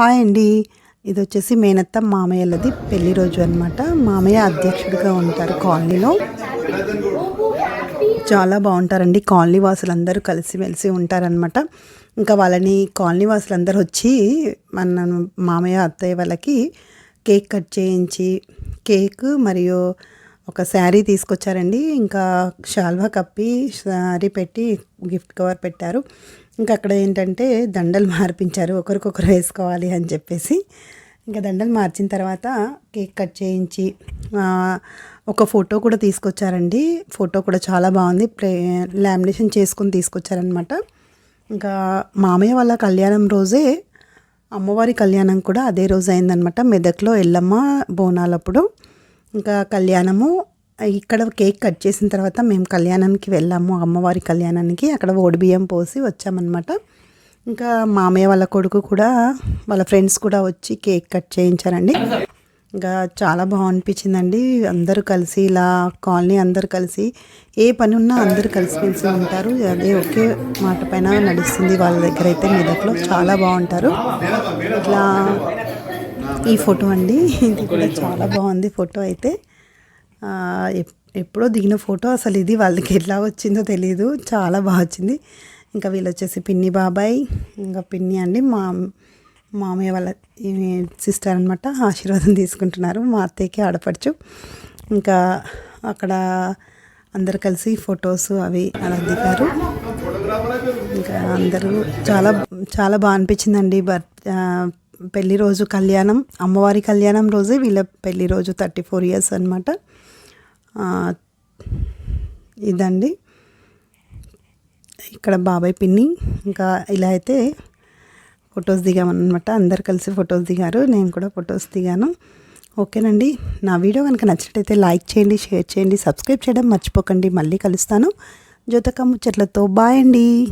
Hi అండి. ఇది వచ్చేసి మేనత్త మామయ్యలది పెళ్ళి రోజు అనమాట మామయ్య అధ్యక్షుడిగా ఉంటారు కాలనీలో. చాలా బాగుంటారండి కాలనీ వాసులందరూ కలిసిమెలిసి ఉంటారనమాట ఇంకా వాళ్ళని కాలనీ వాసులందరూ వచ్చి మన మామయ్య అత్తయ్య వాళ్ళకి కేక్ కట్ చేయించి కేక్ మరియు ఒక శారీ తీసుకొచ్చారండి. ఇంకా షాల్వా కప్పి శారీ పెట్టి గిఫ్ట్ కవర్ పెట్టారు. ఇంకా అక్కడ ఏంటంటే దండలు మార్పించారు. ఒకరికొకరు వేసుకోవాలి అని చెప్పేసి. ఇంకా దండలు మార్చిన తర్వాత కేక్ కట్ చేయించి ఒక ఫోటో కూడా తీసుకొచ్చారండి. ఫోటో కూడా చాలా బాగుంది. ప్లే లామినేషన్ చేసుకుని తీసుకొచ్చారనమాట ఇంకా మామయ్య వాళ్ళ కళ్యాణం రోజే అమ్మవారి కళ్యాణం కూడా అదే రోజు అయిందనమాట మెదక్లో ఎల్లమ్మ బోనాలప్పుడు. ఇంకా కళ్యాణము ఇక్కడ కేక్ కట్ చేసిన తర్వాత మేము కళ్యాణానికి వెళ్ళాము అమ్మవారి కళ్యాణానికి. అక్కడ బియ్యం పోసి వచ్చామన్నమాట. ఇంకా మామయ్య వాళ్ళ కొడుకు కూడా వాళ్ళ ఫ్రెండ్స్ కూడా వచ్చి కేక్ కట్ చేయించారండి. ఇంకా చాలా బాగనిపించిందండి. అందరూ కలిసి ఇలా కాలనీ అందరూ కలిసి ఏ పని ఉన్నా అందరూ కలిసిమెలిసి ఉంటారు. అదే ఒకే మాట పైన నడుస్తుంది వాళ్ళ దగ్గర అయితే మెదక్లో చాలా బాగుంటారు. ఇట్లా ఈ ఫోటో అండి. ఇది కూడా చాలా బాగుంది ఫోటో అయితే. ఎప్- ఎప్పుడో దిగిన ఫోటో అసలు ఇది వాళ్ళకి ఎలా వచ్చిందో తెలియదు చాలా బాగా వచ్చింది ఇంకా వీళ్ళు వచ్చేసి పిన్ని బాబాయ్ ఇంకా పిన్ని అండి మా మామయ్య వాళ్ళ సిస్టర్ అనమాట ఆశీర్వాదం తీసుకుంటున్నారు. మా అత్తయ్యకి ఆడపడుచు. ఇంకా అక్కడ అందరు కలిసి ఫొటోస్ అవి అలా దిగారు. ఇంకా అందరూ చాలా చాలా బాగా అనిపించిందండి. బర్త్ పెళ్ళి రోజు కళ్యాణం అమ్మవారి కళ్యాణం రోజే వీళ్ళ పెళ్ళి రోజు థర్టీ ఫోర్ ఇయర్స్ అనమాట ఇదండి. ఇక్కడ బాబాయ్ పిన్ని. ఇంకా ఇలా అయితే ఫొటోస్ దిగామన్నమాట. అందరు కలిసి ఫొటోస్ దిగారు. నేను కూడా ఫొటోస్ దిగాను. ఓకేనండి. నా వీడియో కనుక నచ్చినట్టయితే లైక్ చేయండి షేర్ చేయండి సబ్స్క్రైబ్ చేయడం మర్చిపోకండి. మళ్ళీ కలుస్తాను. జ్యోతక ముచ్చట్లతో బాయ్ అండి.